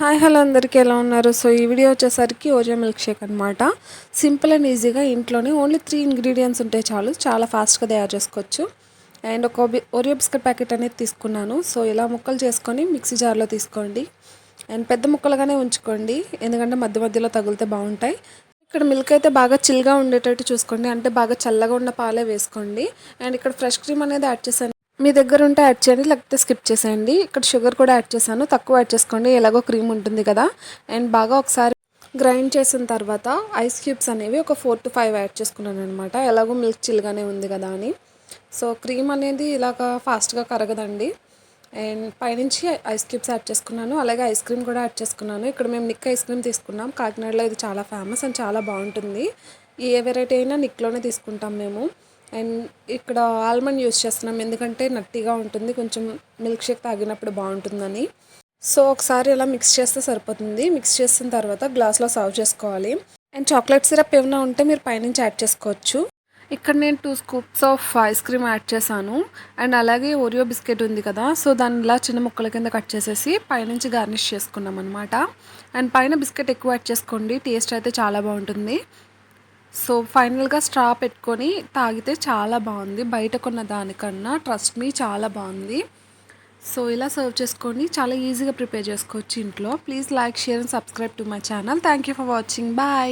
Hi hello అందరికీ ఎలా ఉన్నారు? సో ఈ వీడియో వచ్చేసరికి ఓరియో మిల్క్ షేక్ అనమాట సింపుల్ అండ్ ఈజీగా ఇంట్లోనే ఓన్లీ త్రీ ఇంగ్రీడియంట్స్ ఉంటే చాలు. చాలా ఫాస్ట్గా తయారు చేసుకోవచ్చు. అండ్ ఒక ఓరియో బిస్కెట్ ప్యాకెట్ అనేది తీసుకున్నాను. సో ఇలా ముక్కలు చేసుకొని మిక్సీ జార్లో తీసుకోండి. అండ్ పెద్ద ముక్కలుగానే ఉంచుకోండి. ఎందుకంటే మధ్య మధ్యలో తగిలితే బాగుంటాయి. ఇక్కడ మిల్క్ అయితే బాగా చిల్గా ఉండేటట్టు చూసుకోండి. అంటే బాగా చల్లగా ఉన్న పాలే వేసుకోండి. అండ్ ఇక్కడ ఫ్రెష్ క్రీమ్ అనేది యాడ్ చేశాను. మీ దగ్గర ఉంటే యాడ్ చేయండి లేకపోతే స్కిప్ చేసేయండి. ఇక్కడ షుగర్ కూడా యాడ్ చేశాను తక్కువ యాడ్ చేసుకోండి. ఎలాగో క్రీమ్ ఉంటుంది కదా. అండ్ బాగా ఒకసారి గ్రైండ్ చేసిన తర్వాత ఐస్ క్యూబ్స్ అనేవి ఒక ఫోర్ టు ఫైవ్ యాడ్ చేసుకున్నాను అనమాట ఎలాగో మిల్క్ చిల్గానే ఉంది కదా అని. సో క్రీమ్ అనేది ఇలాగా ఫాస్ట్గా కరగదండి. అండ్ పైనుంచి ఐస్ క్యూబ్స్ యాడ్ చేసుకున్నాను. అలాగే ఐస్ క్రీమ్ కూడా యాడ్ చేసుకున్నాను. ఇక్కడ మేము నిక్ ఐస్ క్రీమ్ తీసుకున్నాం. కాకినాడలో ఇది చాలా ఫేమస్ అండ్ చాలా బాగుంటుంది. ఏ వెరైటీ అయినా నిక్లోనే తీసుకుంటాం మేము. అండ్ ఇక్కడ ఆల్మండ్ యూస్ చేస్తున్నాం. ఎందుకంటే నట్టిగా ఉంటుంది. కొంచెం మిల్క్ షేక్ తాగినప్పుడు బాగుంటుందని. సో ఒకసారి ఇలా మిక్స్ చేస్తే సరిపోతుంది. మిక్స్ చేసిన తర్వాత గ్లాస్లో సర్వ్ చేసుకోవాలి. అండ్ చాక్లెట్ సిరప్ ఏమైనా ఉంటే మీరు పైనుంచి యాడ్ చేసుకోవచ్చు. ఇక్కడ నేను two scoops of ice cream add చేశాను. అండ్ అలాగే ఓరియో బిస్కెట్ ఉంది కదా. సో దాన్ని ఇలా చిన్న ముక్కల కింద కట్ చేసేసి పైనుంచి గార్నిష్ చేసుకున్నాం అనమాట అండ్ పైన బిస్కెట్ ఎక్కువ యాడ్ చేసుకోండి. టేస్ట్ అయితే చాలా బాగుంటుంది. సో ఫైనల్గా స్ట్రా పెట్టుకొని తాగితే చాలా బాగుంది. బయట కొన్న దానికన్నా ట్రస్ట్ మీ చాలా బాగుంది. సో ఇలా సర్వ్ చేసుకొని చాలా ఈజీగా ప్రిపేర్ చేసుకోవచ్చు ఇంట్లో. Please like share and subscribe to my channel thank you for watching bye